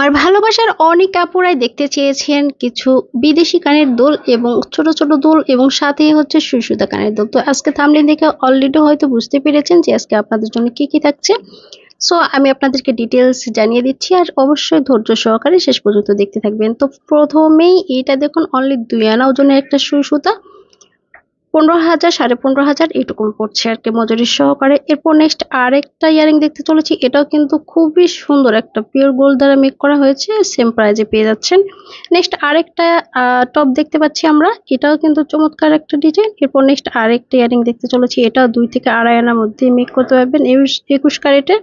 আমার ভালোবাসার অনেক আপুরাই দেখতে চেয়েছেন কিছু বিদেশি কানের দোল এবং ছোট ছোট দোল এবং সাথে হচ্ছে সুই সুতা কানের দোল। তো আজকে থামলে দেখে অলরেডি হয়তো বুঝতে পেরেছেন যে আজকে আপনাদের জন্য কি কি থাকছে। সো আমি আপনাদেরকে ডিটেলস জানিয়ে দিচ্ছি আর অবশ্যই ধৈর্য সহকারে শেষ পর্যন্ত দেখতে থাকবেন। তো প্রথমেই এটা দেখুন অনলি দুই আনা ওজনের একটা সুই সুতা পনেরো হাজার, সাড়ে পনেরো হাজার এরকম পড়ছে আর কি মজুরি সহকারে। এরপর নেক্সট আরেকটা ইয়ারিং দেখতে চলেছি, এটাও কিন্তু খুবই সুন্দর একটা পিওর গোল্ড দ্বারা মেক করা হয়েছে সেম প্রাইজে পেয়ে যাচ্ছেন। নেক্সট আরেকটা টপ দেখতে পাচ্ছি আমরা, এটাও কিন্তু চমৎকার একটা ডিজাইন এরপর নেক্সট আরেকটা ইয়ারিং দেখতে চলেছি, এটাও দুই থেকে আড়াই আনার মধ্যে মেক করতে পারবেন। একুশ ক্যারেটের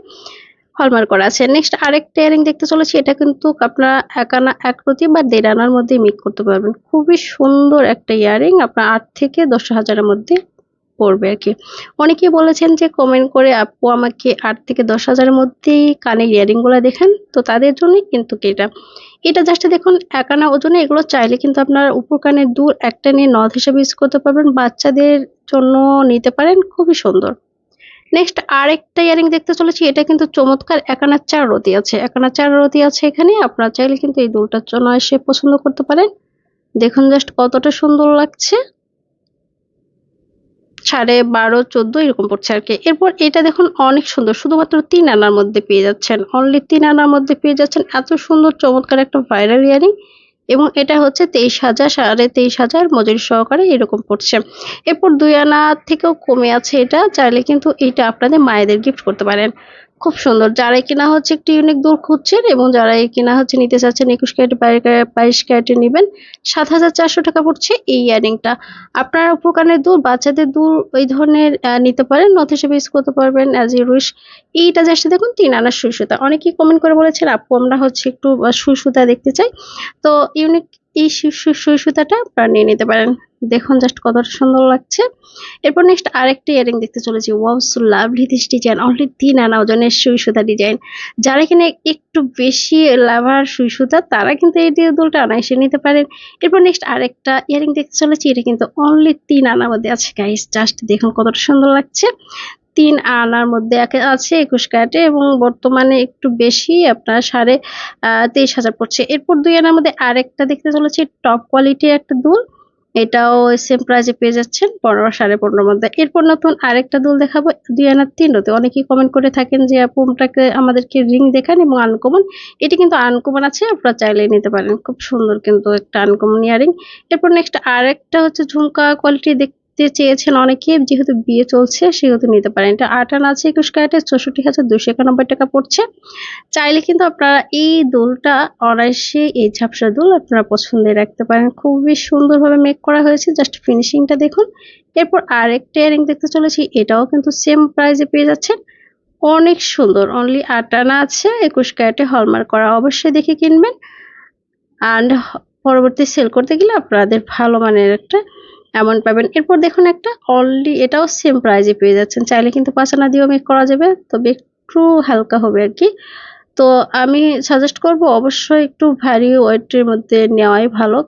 হলমার্ক করা আছে। নেক্সট আরেকটা ইয়ারিং দেখতে চলেছি, এটা কিন্তু আপনারা এক আনা এক প্রতি বা দেড় আনার মধ্যে মিক করতে পারবেন। খুবই সুন্দর একটা ইয়ারিং আপনার আট থেকে দশ হাজারের মধ্যে পড়বে আর কি। অনেকেই বলেছেন যে কমেন্ট করে, আপু, আমাকে আট থেকে দশ হাজারের মধ্যেই কানের ইয়ারিংগুলো দেখেন। তো তাদের জন্যই কিন্তু এটা। এটা জাস্ট দেখুন, এক আনা ওজনে এগুলো চাইলে কিন্তু আপনার উপর কানের দূর একটা নিয়ে নথ হিসেবে ইউজ করতে পারবেন। বাচ্চাদের জন্য নিতে পারেন, খুবই সুন্দর। নেক্সট আরেকটা ইয়ারিং দেখতে চলেছি, এটা কিন্তু চমৎকার, একানা চার রতি আছে। একানা চার রতি আছে এখানে, আপনারা চাইলে কিন্তু এই দুলটার জন্য এসে পছন্দ করতে পারেন। দেখুন জাস্ট কতটা সুন্দর লাগছে। সাড়ে বারো, চোদ্দ, এরকম পড়ছে আর কি। এরপর এটা দেখুন অনেক সুন্দর, শুধুমাত্র তিন আনার মধ্যে পেয়ে যাচ্ছেন। অনলি তিন আনার মধ্যে পেয়ে যাচ্ছেন। এত সুন্দর, চমৎকার একটা ভাইরাল ইয়ারিং। এবং এটা হচ্ছে তেইশ হাজার, সাড়ে তেইশ হাজার মজুরি সহকারে এরকম পড়ছে। এরপর দুই আনা থেকেও কমে আছে এটা, চাইলে কিন্তু এটা আপনাদের মায়েদের গিফট করতে পারেন। খুব সুন্দর। যারাই কিনা হচ্ছে একটু ইউনিক দূর খুঁজছেন এবং যারাই কিনা হচ্ছে নিতে চাচ্ছেন একুশ ক্যারেট, বাইশ ক্যারেটে নেবেন, সাত হাজার চারশো টাকা পড়ছে এই ইয়ারিংটা আপনারা উপকানের দূর, বাচ্চাদের দূর ওই ধরনের নিতে পারেন, নথ হিসেবে ইউজ করতে পারবেন অ্যাজ ইউ উইশ এইটা জাস্ট দেখুন, তিন আনার সুই সুতা অনেকেই কমেন্ট করে বলেছেন, আপু, আমরা হচ্ছে একটু সুই সুতা দেখতে চাই। তো ইউনিক এই সুই সুতাটা আপনারা নিয়ে নিতে পারেন। দেখুন জাস্ট কতটা সুন্দর লাগছে। এরপর নেক্সট আরেকটা ইয়ারিং দেখতে চলেছি। Wow so lovely this design only তিন আনা ওজনের সুই সুতা ডিজাইন যারা এখানে একটু বেশি লাভার সুই সুতা, তারা কিন্তু এই দুলটা আনাইসে নিতে পারেন। এরপর নেক্সট আরেকটা ইয়ারিং দেখতে চলেছি। এটা কিন্তু অনলি তিন আনা মধ্যে আছে গাইস জাস্ট দেখুন কতটা সুন্দর লাগছে। তিন আনার মধ্যে আছে একুশ ক্যারেটে এবং বর্তমানে একটু বেশি, আপনার সাড়ে তেইশ হাজার পড়ছে। এরপর দুই আনার মধ্যে আরেকটা দেখতে চলেছি। টপ কোয়ালিটির একটা দুল। এটাও সেম প্রাইজে পেয়ে যাচ্ছেন পনেরো সাড়ে পনেরোর মধ্যে। এরপর নতুন আরেকটা দুল দেখাবো দুই আনার রোতে অনেকেই কমেন্ট করে থাকেন যে আপুটাকে আমাদেরকে রিং দেখান এবং আনকমন এটি কিন্তু আনকমন আছে, আপনারা চাইলে নিতে পারেন। খুব সুন্দর কিন্তু একটা আনকমন ইয়ারিং এরপর নেক্সট আরেকটা হচ্ছে ঝুমকা কোয়ালিটি দেখ নিতে চেয়েছেন অনেকে, যেহেতু বিয়ে চলছে, সেহেতু নিতে পারেন। এটা আট আনা আছে একুশ ক্যারেটের চৌষট্টি হাজার দুশো একানব্বই টাকা পড়ছে। চাইলে কিন্তু আপনারা এই দোলটা অনায়াসে, এই ঝাপসা দোল আপনারা পছন্দে রাখতে পারেন। খুবই সুন্দরভাবে মেক করা হয়েছে। জাস্ট ফিনিশিংটা দেখুন। এরপর আরেকটা ইয়ারিং দেখতে চলেছি। এটাও কিন্তু সেম প্রাইজে পেয়ে যাচ্ছেন। অনেক সুন্দর। অনলি আট আনা আছে, একুশ ক্যারেটে হলমার্ক করা। অবশ্যই দেখে কিনবেন। অ্যান্ড পরবর্তী সেল করতে গেলে আপনাদের ভালো মানের একটা এমন পাবেন। এরপর দেখুন একটা অলরেডি এটাও সেম প্রাইজে পেয়ে যাচ্ছেন। চাইলে কিন্তু পাঁচানা দিয়েও মেক করা যাবে, তবে একটু হালকা হবে আর কি। তো আমি সাজেস্ট করব অবশ্যই একটু ভ্যারি ওয়েটের মধ্যে নেওয়াই ভালো।